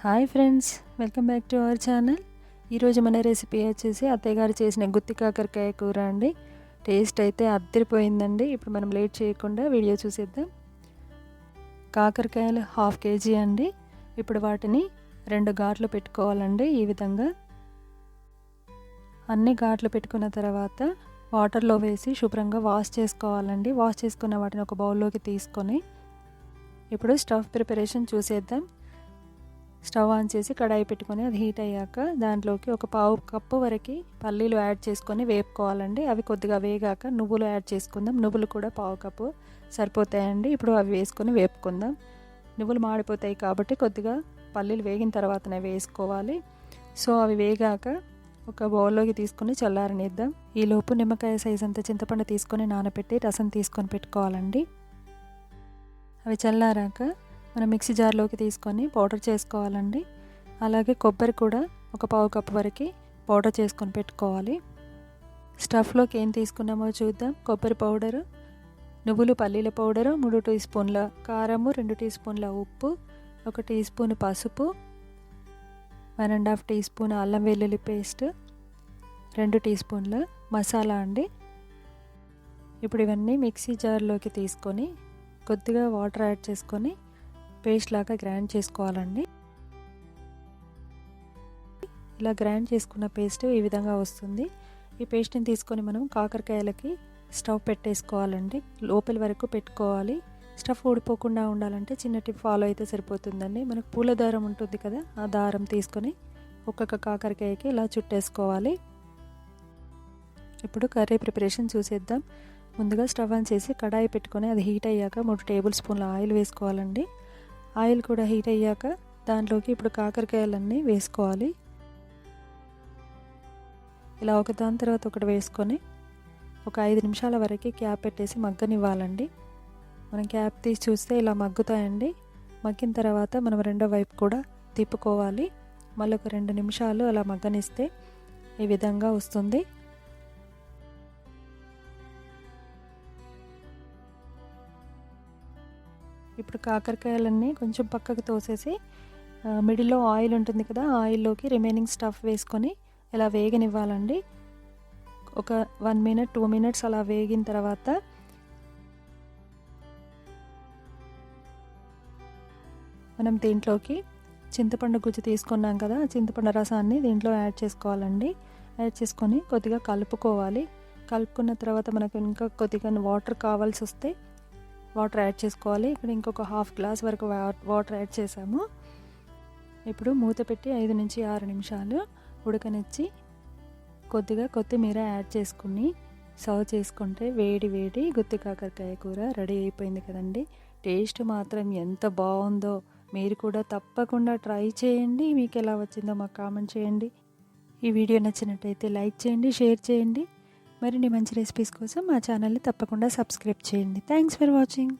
Hi friends welcome back to our channel. ఈరోజు మన recipe వచ్చేసి అత్తయ్య గారు చేసిన గుత్తి కాకరకాయ కూర అండి. టేస్ట్ అయితే అద్దరిపోయిందండి. ఇప్పుడు మనం లేట్ చేయకుండా వీడియో చూసేద్దాం. కాకరకాయలు హాఫ్ కేజీ అండి. ఇప్పుడు వాటిని రెండు ఘాట్లు పెట్టుకోవాలండి ఈ విధంగా. అన్ని ఘాట్లు పెట్టుకున్న తర్వాత వాటర్లో వేసి శుభ్రంగా వాష్ చేసుకోవాలండి. వాష్ చేసుకున్న వాటిని ఒక బౌల్లోకి తీసుకొని ఇప్పుడు స్టవ్ ప్రిపరేషన్ చూసేద్దాం. స్టవ్ ఆన్ చేసి కడాయి పెట్టుకొని అది హీట్ అయ్యాక దాంట్లోకి ఒక పావు కప్పు వరకు పల్లీలు యాడ్ చేసుకొని వేపుకోవాలండి. అవి కొద్దిగా వేగాక నువ్వులు యాడ్ చేసుకుందాం. నువ్వులు కూడా పావు కప్పు సరిపోతాయండి. ఇప్పుడు అవి వేసుకొని వేపుకుందాం. నువ్వులు మాడిపోతాయి కాబట్టి కొద్దిగా పల్లీలు వేగిన తర్వాతనే వేసుకోవాలి. సో అవి వేగాక ఒక బౌల్లోకి తీసుకొని చల్లారనిద్దాం. ఈలోపు నిమ్మకాయ సైజ్ అంత చింతపండు తీసుకొని నానబెట్టి రసం తీసుకొని పెట్టుకోవాలండి. అవి చల్లారాక మనం మిక్సీ జార్లోకి తీసుకొని పౌడర్ చేసుకోవాలండి. అలాగే కొబ్బరి కూడా ఒక పావు కప్పు వరకు పౌడర్ చేసుకొని పెట్టుకోవాలి. స్టఫ్లోకి ఏం తీసుకున్నామో చూద్దాం. కొబ్బరి పౌడరు నువ్వులు పల్లీల పౌడరు మూడు టీ స్పూన్ల కారము రెండు టీ స్పూన్ల ఉప్పు ఒక టీ స్పూన్ పసుపు one and half teaspoon అల్లం వెల్లుల్లి పేస్ట్ రెండు టీ స్పూన్ల మసాలా అండి. ఇప్పుడు ఇవన్నీ మిక్సీ జార్లోకి తీసుకొని కొద్దిగా వాటర్ యాడ్ చేసుకొని పేస్ట్ లాగా గ్రైండ్ చేసుకోవాలండి. ఇలా గ్రైండ్ చేసుకున్న పేస్ట్ ఈ విధంగా వస్తుంది. ఈ పేస్ట్ని తీసుకొని మనం కాకరకాయలకి స్టవ్ పెట్టేసుకోవాలండి. లోపలి వరకు పెట్టుకోవాలి. స్టఫ్ ఊడిపోకుండా ఉండాలంటే చిన్న టిప్ ఫాలో అయితే సరిపోతుందండి. మనకు పూల దారం ఉంటుంది కదా ఆ దారం తీసుకొని ఒక్కొక్క కాకరకాయకి ఇలా చుట్టేసుకోవాలి. ఇప్పుడు కర్రీ ప్రిపరేషన్ చూసేద్దాం. ముందుగా స్టవ్ ఆన్ చేసి కడాయి పెట్టుకొని అది హీట్ అయ్యాక మూడు టేబుల్ స్పూన్ల ఆయిల్ వేసుకోవాలండి. ఆయిల్ కూడా హీట్ అయ్యాక దాంట్లోకి ఇప్పుడు కాకరకాయలన్నీ వేసుకోవాలి. ఇలా ఒక దాని తర్వాత ఒకటి వేసుకొని ఒక ఐదు నిమిషాల వరకు క్యాప్ పెట్టేసి మగ్గనివ్వాలండి. మనం క్యాప్ తీసి చూస్తే ఇలా మగ్గుతాయండి. మగ్గిన తర్వాత మనం రెండో వైపు కూడా తిప్పుకోవాలి. మళ్ళీ ఒక రెండు నిమిషాలు అలా మగ్గనిస్తే ఈ విధంగా వస్తుంది. ఇప్పుడు కాకరకాయలన్నీ కొంచెం పక్కకు తోసేసి మిడిల్లో ఆయిల్ ఉంటుంది కదా ఆయిల్లోకి రిమైనింగ్ స్టఫ్ వేసుకొని ఇలా వేగనివ్వాలండి. ఒక వన్ మినిట్ టూ మినిట్స్ అలా వేగిన తర్వాత మనం దీంట్లోకి చింతపండు గుజ్జు తీసుకున్నాం కదా చింతపండు రసాన్ని దీంట్లో యాడ్ చేసుకోవాలండి. యాడ్ చేసుకొని కొద్దిగా కలుపుకోవాలి. కలుపుకున్న తర్వాత మనకు ఇంకా కొద్దిగా వాటర్ కావాల్సి వస్తే వాటర్ యాడ్ చేసుకోవాలి. ఇక్కడ ఇంకొక హాఫ్ గ్లాస్ వరకు వాటర్ యాడ్ చేసాము. ఇప్పుడు మూత పెట్టి ఐదు నుంచి ఆరు నిమిషాలు ఉడకనిచ్చి కొద్దిగా కొత్తిమీర యాడ్ చేసుకుని సర్వ్ చేసుకుంటే వేడి వేడి గుత్తి కాకరకాయ కూర రెడీ అయిపోయింది కదండి. టేస్ట్ మాత్రం ఎంత బాగుందో. మీరు కూడా తప్పకుండా ట్రై చేయండి. మీకు ఎలా వచ్చిందో మాకు కామెంట్ చేయండి. ఈ వీడియో నచ్చినట్టయితే లైక్ చేయండి షేర్ చేయండి. మరిన్ని మంచి రెసిపీస్ కోసం మా ఛానల్ని తప్పకుండా సబ్స్క్రైబ్ చేయండి. Thanks for watching